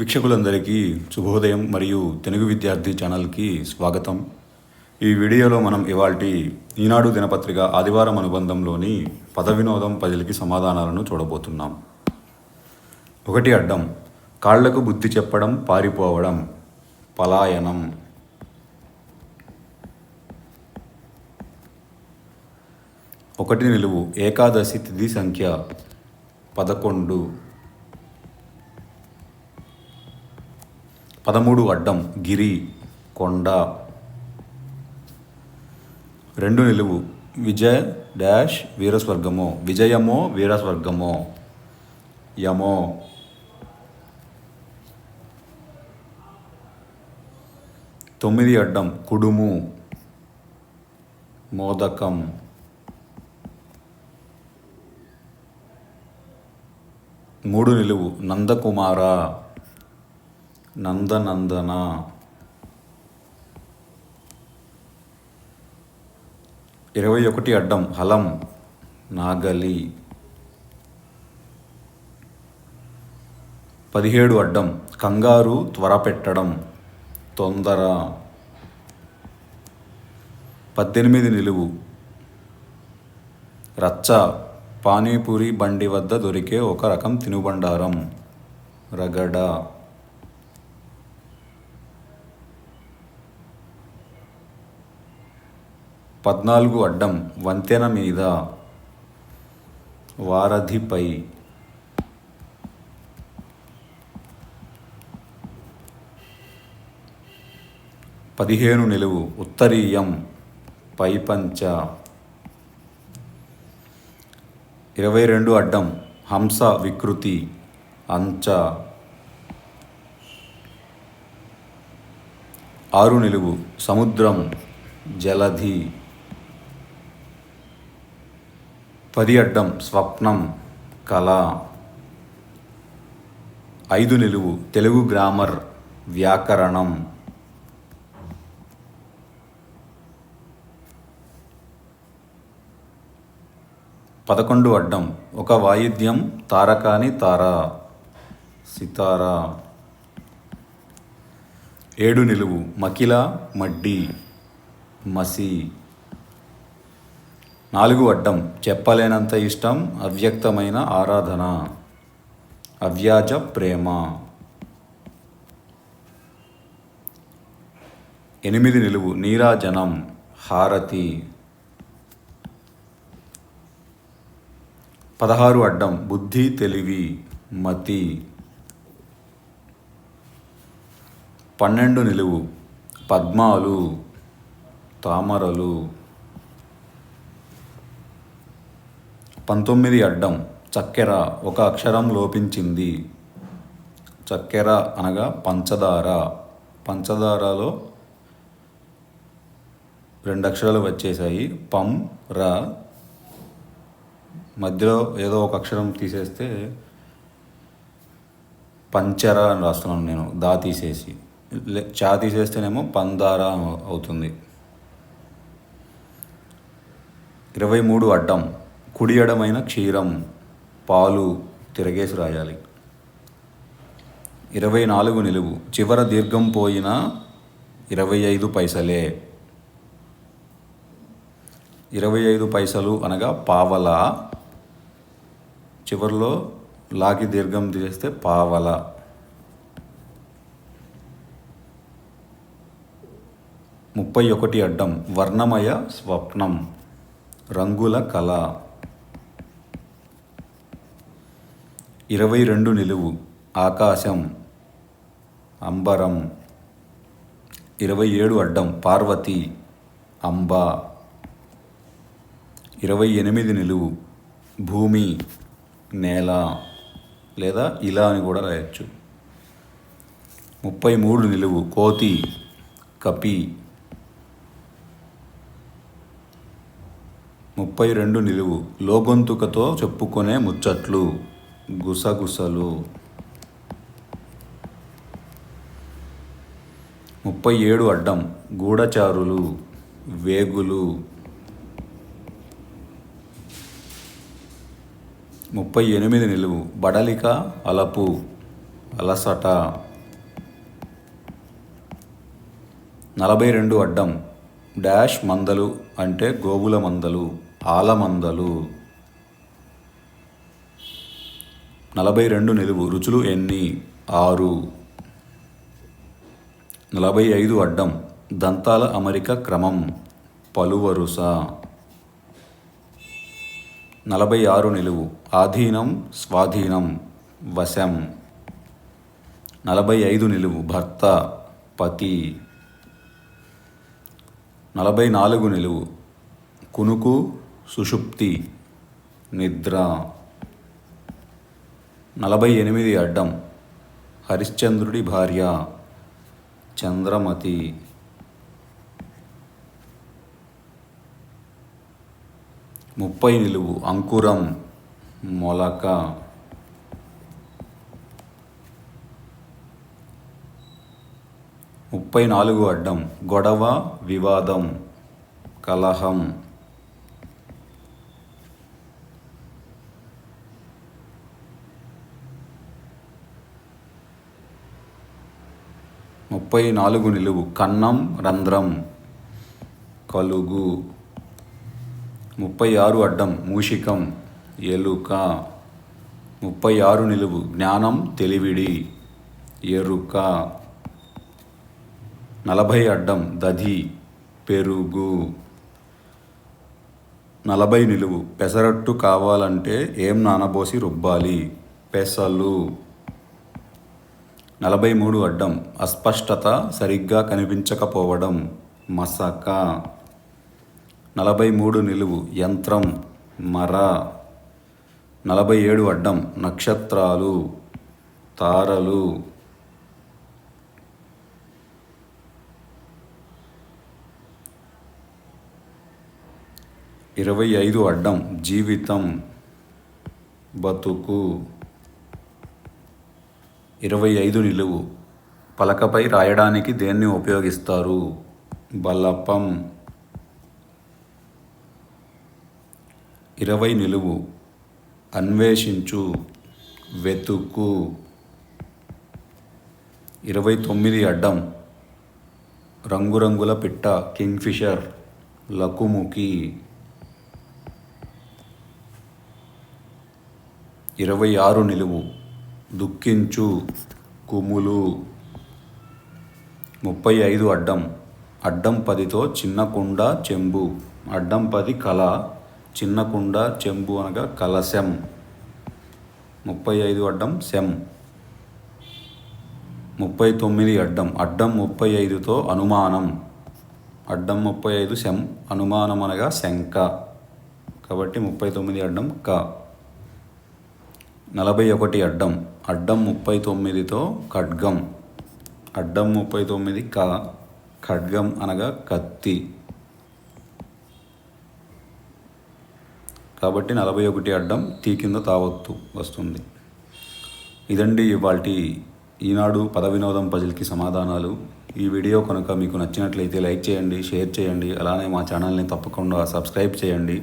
వీక్షకులందరికీ శుభోదయం మరియు తెలుగు విద్యార్థి ఛానల్కి స్వాగతం. ఈ వీడియోలో మనం ఇవాల్టి ఈనాడు దినపత్రిక ఆదివారం అనుబంధంలోని పద వినోదం పదిలకి సమాధానాలను చూడబోతున్నాం. ఒకటి అడ్డం కాళ్ళకు బుద్ధి చెప్పడం పారిపోవడం పలాయనం. ఒకటి నిలువు ఏకాదశి తిథి సంఖ్య పదకొండు. పదమూడు అడ్డం గిరి కొండ. రెండు నిలువు. విజయ డాష్ వీరస్వర్గమో. విజయమో వీరస్వర్గమో. యమో. తొమ్మిది అడ్డం కుడుము. మోదకం. మూడు నిలువు. నందకుమార. నందనందన ఇరవై ఒకటి అడ్డం హలం నాగలి పదిహేడు అడ్డం కంగారు త్వర పెట్టడం తొందర పద్దెనిమిది నిలువు రచ్చ పానీపూరి బండి వద్ద దొరికే ఒక రకం తినుబండారం రగడ పద్నాలుగు అడ్డం వంతెన మీద వారధిపై పదిహేను నిలువు ఉత్తరీయం పైపంచ ఇరవై రెండు అడ్డం హంస వికృతి అంచ ఆరు నిలువు సముద్రం జలధి పది అడ్డం స్వప్నం కళ. ఐదు నిలువు తెలుగు గ్రామర్ వ్యాకరణం. పదకొండు అడ్డం ఒక వాయిద్యం తారకాని తార సితారా. ఏడు నిలువు మకిల మడ్డి మసి. నాలుగు అడ్డం చెప్పలేనంత ఇష్టం అవ్యక్తమైన ఆరాధన. అవ్యాజ ప్రేమ. ఎనిమిది నిలువు నీరాజనం హారతి. పదహారు అడ్డం బుద్ధి తెలివి మతి. పన్నెండు నిలువు పద్మాలు తామరలు. పంతొమ్మిది అడ్డం చక్కెర ఒక అక్షరం లోపించింది. చక్కెర అనగా పంచదార. పంచదారలో రెండు అక్షరాలు వచ్చేసాయి పం ర. మధ్యలో ఏదో ఒక అక్షరం తీసేస్తే పంచర అని రాస్తున్నాను నేను దా తీసేసి. చా తీసేస్తేనేమో పందార అవుతుంది. ఇరవై మూడు అడ్డం. కుడియడమైన క్షీరం పాలు తిరగేసి రాయాలి. ఇరవై నాలుగు నిలువు. చివర దీర్ఘం పోయిన ఇరవై ఐదు పైసలే. ఇరవై ఐదు పైసలు అనగా పావల. చివరిలో లాకి దీర్ఘం తీసేస్తే పావల. ముప్పై ఒకటి అడ్డం. వర్ణమయ స్వప్నం. రంగుల కళ. ఇరవై రెండు నిలువు ఆకాశం అంబరం ఇరవై ఏడు అడ్డం పార్వతి అంబ. ఇరవై ఎనిమిది నిలువు భూమి నేల లేదా ఇలా అని కూడా రాయొచ్చు. ముప్పై మూడు నిలువు కోతి కపి. ముప్పై రెండు నిలువు లోగొంతుకతో చెప్పుకునే ముచ్చట్లు. గుసగుసలు. ముప్పై ఏడు అడ్డం గూఢచారులు వేగులు. ముప్పై ఎనిమిది నిలువు బడలిక అలపు అలసట. నలభై రెండు అడ్డం డాష్ మందలు అంటే గోవుల మందలు ఆలమందలు. నలభై రెండు నిలువు రుచులు ఎన్ని? ఆరు. నలభై ఐదు అడ్డం. దంతాల అమరిక క్రమం. పలువరుస. నలభై ఆరు నిలువు. ఆధీనం స్వాధీనం వశం. నలభై ఐదు నిలువు. భర్త పతి. నలభై నాలుగు నిలువు. కునుకు సుషుప్తి నిద్ర. నలభై ఎనిమిది అడ్డం. హరిశ్చంద్రుడి భార్య చంద్రమతి. ముప్పై నిలువు. అంకురం మొలక. ముప్పై నాలుగు అడ్డం. గొడవ వివాదం కలహం. ముప్పై నాలుగు నిలువు. కన్నం రంధ్రం కలుగు. ముప్పై ఆరు అడ్డం మూషికం ఎలుక. ముప్పై ఆరు నిలువు. జ్ఞానం తెలివిడి ఎరుక. నలభై అడ్డం దధి పెరుగు. నలభై నిలువు. పెసరట్టు కావాలంటే ఏం నానబోసి రుబ్బాలి? పెసలు. నలభై మూడు అడ్డం. అస్పష్టత సరిగ్గా కనిపించకపోవడం మసక. నలభై మూడు నిలువు. యంత్రం మర. నలభై ఏడు అడ్డం. నక్షత్రాలు తారలు. ఇరవై ఐదు అడ్డం. జీవితం బతుకు. ఇరవై ఐదు నిలువు. పలకపై రాయడానికి దేన్ని ఉపయోగిస్తారు? బలపం ఇరవై నిలువు. అన్వేషించు. వెతుకు. ఇరవై తొమ్మిది అడ్డం. రంగురంగుల పిట్ట. కింగ్ఫిషర్. లకుముకి ఇరవై ఆరు నిలువు. దుఃఖించు కుములు. ముప్పై ఐదు అడ్డం. అడ్డం పదితో చిన్న కుండ చెంబు. అడ్డం పది కళ చిన్న కుండ చెంబు అనగా కలశం. ముప్పై ఐదు అడ్డం శం. ముప్పై తొమ్మిది అడ్డం. అడ్డం ముప్పై ఐదుతో అనుమానం. అడ్డం ముప్పై ఐదు శం. అనుమానం అనగా శంక. కాబట్టి ముప్పై తొమ్మిది అడ్డం క. నలభై ఒకటి అడ్డం. అడ్డం ముప్పై తొమ్మిదితో ఖడ్గం. అడ్డం ముప్పై తొమ్మిది క ఖడ్గం అనగా కత్తి. కాబట్టి నలభై ఒకటి అడ్డం తీ కింద తావత్తు వస్తుంది. ఇదండి ఇవాళ ఈనాడు పద వినోదం పజిల్కి సమాధానాలు. ఈ వీడియో కనుక మీకు నచ్చినట్లయితే లైక్ చేయండి షేర్ చేయండి అలానే మా ఛానల్ని తప్పకుండా సబ్స్క్రైబ్ చేయండి.